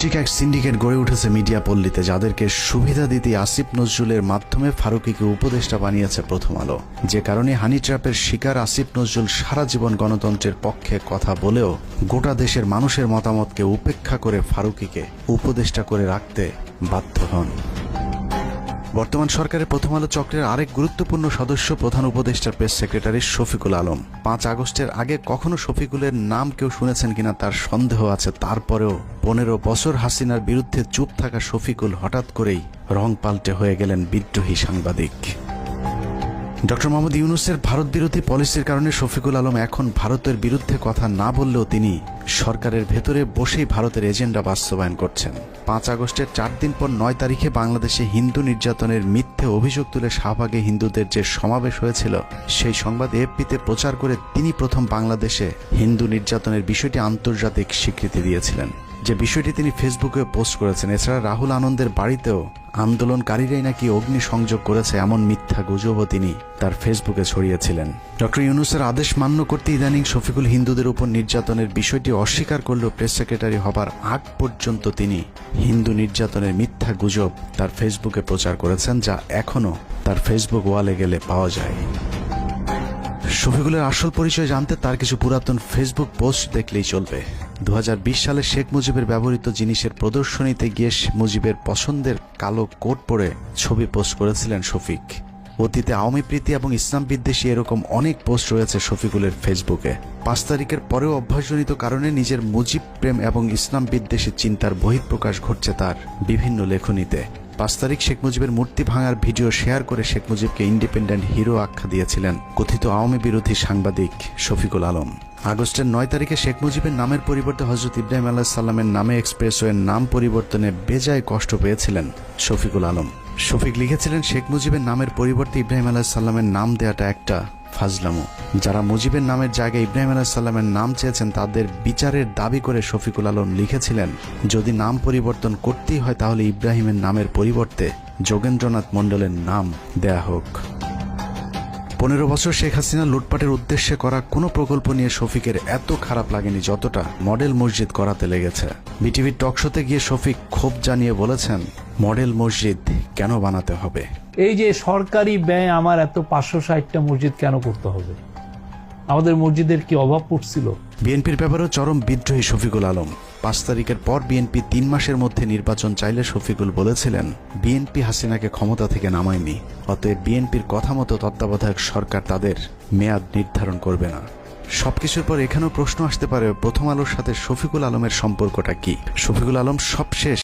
ঠিক এক সিন্ডিকেট গড়ে উঠেছে মিডিয়া পল্লীতে, যাদেরকে সুবিধা দিতে আসিফ নজরুলের মাধ্যমে ফারুকিকে উপদেষ্টা বানিয়েছে প্রথম আলো। যে কারণে হানি ট্র্যাপের শিকার আসিফ নজরুল সারা জীবন গণতন্ত্রের পক্ষে কথা বলেও গোটা দেশের মানুষের মতামতকে উপেক্ষা করে ফারুকিকে উপদেষ্টা করে রাখতে বাধ্য হন। বর্তমান সরকারের প্রথম আলো চক্রের আরেক গুরুত্বপূর্ণ সদস্য প্রধান উপদেষ্টার প্রেস সেক্রেটারি শফিকুল আলম। পাঁচ আগস্টের আগে কখনো শফিকুলের নাম কেউ শুনেছেন কিনা তার সন্দেহ আছে। তারপরেও পনেরো বছর হাসিনার বিরুদ্ধে চুপ থাকা শফিকুল হঠাৎ করেই রং পাল্টে হয়ে গেলেন বিদ্রোহী সাংবাদিক। ডক্টর মোহাম্মদ ইউনুসের ভারত বিরোধী পলিসির কারণে শফিকুল আলম এখন ভারতের বিরুদ্ধে কথা না বললেও তিনি সরকারের ভেতরে বসেই ভারতের এজেন্ডা বাস্তবায়ন করছেন। পাঁচ আগস্টের চার দিন পর নয় তারিখে বাংলাদেশে হিন্দু নির্যাতনের মিথ্যে অভিযোগ তুলে শাহবাগে হিন্দুদের যে সমাবেশ হয়েছিল, সেই সংবাদ এফপিতে প্রচার করে তিনি প্রথম বাংলাদেশে হিন্দু নির্যাতনের বিষয়টি আন্তর্জাতিক স্বীকৃতি দিয়েছিলেন। যে বিষয়টি তিনি ফেসবুকে পোস্ট করেছেন, এছাড়া রাহুল আনন্দের বাড়িতেও আন্দোলনকারীরাই নাকি অগ্নি সংযোগ করেছে এমন মিথ্যা গুজবও তিনি তার ফেসবুকে ছড়িয়েছিলেন। ডক্টর ইউনুসের আদেশ মান্য করতে ইদানিং শফিকুল হিন্দুদের উপর নির্যাতনের বিষয়টি অস্বীকার করলেও প্রেস সেক্রেটারি হবার আগ পর্যন্ত তিনি হিন্দু নির্যাতনের মিথ্যা গুজব তার ফেসবুকে প্রচার করেছেন, যা এখনও তার ফেসবুক ওয়ালে গেলে পাওয়া যায়। শফিকুলের আসল পরিচয় জানতে তার কিছু পুরাতন ফেসবুক পোস্ট দেখলেই চলবে। দু হাজার বিশ সালে শেখ মুজিবের ব্যবহৃত জিনিসের প্রদর্শনীতে গিয়ে মুজিবের পছন্দের কালো কোট পরে ছবি পোস্ট করেছিলেন শফিক। অতীতে আওয়ামী প্রীতি এবং ইসলাম বিদ্বেষী এরকম অনেক পোস্ট রয়েছে শফিকুলের ফেসবুকে। পাঁচ তারিখের পরেও অভ্যাসজনিত কারণে নিজের মুজিব প্রেম এবং ইসলাম বিদ্বেষী চিন্তার বহিঃপ্রকাশ ঘটছে তার বিভিন্ন লেখনীতে। পাঁচ তারিখ শেখ মুজিবের মূর্তি ভাঙার ভিডিও শেয়ার করে শেখ মুজিবকে ইন্ডিপেন্ডেন্ট হিরো আখ্যা দিয়েছিলেন কথিত আওয়ামী বিরোধী সাংবাদিক শফিকুল আলম। আগস্টের নয় তারিখে শেখ মুজিবের নামের পরিবর্তে হজরত ইব্রাহিম আল্লাহ সাল্লামের নামে এক্সপ্রেসওয়ের নাম পরিবর্তনে বেজায় কষ্ট পেয়েছিলেন শফিকুল আলম। শফিক লিখেছিলেন, শেখ মুজিবের নামের পরিবর্তে ইব্রাহিম আলাহ সাল্লামের নাম দেওয়াটা একটা ফাজলামো। যারা মুজিবের নামের জায়গায় ইব্রাহিম আলাহ সাল্লামের নাম চেয়েছেন, তাদের বিচারের দাবি করে শফিকুল আলম লিখেছিলেন, যদি নাম পরিবর্তন করতেই হয় তাহলে ইব্রাহিমের নামের পরিবর্তে যোগেন্দ্রনাথ মণ্ডলের নাম দেয়া হোক। পনেরো বছর শেখ হাসিনা লুটপাটের উদ্দেশ্যে করা কোনো প্রকল্প নিয়ে শফিকের এত খারাপ লাগেনি যতটা মডেল মসজিদ করাতে লেগেছে। বিটিভির টকশোতে গিয়ে শফিক ক্ষোভ জানিয়ে বলেছেন, মডেল মসজিদ কেন বানাতে হবে? এই যে সরকারি ব্যয় আমার এত পাঁচশো ষাটটা মসজিদ কেন করতে হবে? আমাদের মসজিদের কি অভাব পড়ছিল? বিএনপির ব্যাপারেও চরম বিদ্রোহী শফিকুল আলম। পাঁচ তারিখের পর বিএনপি তিন মাসের মধ্যে নির্বাচন চাইলে শফিকুল বলেছিলেন, বিএনপি হাসিনাকে ক্ষমতা থেকে নামায়নি, অতএব বিএনপির কথা মতো তত্ত্বাবধায়ক সরকার তাদের মেয়াদ নির্ধারণ করবে না। সবকিছুর পর এখানেও প্রশ্ন আসতে পারে, প্রথম আলোর সাথে শফিকুল আলমের সম্পর্কটা কি? শফিকুল আলম সবশেষ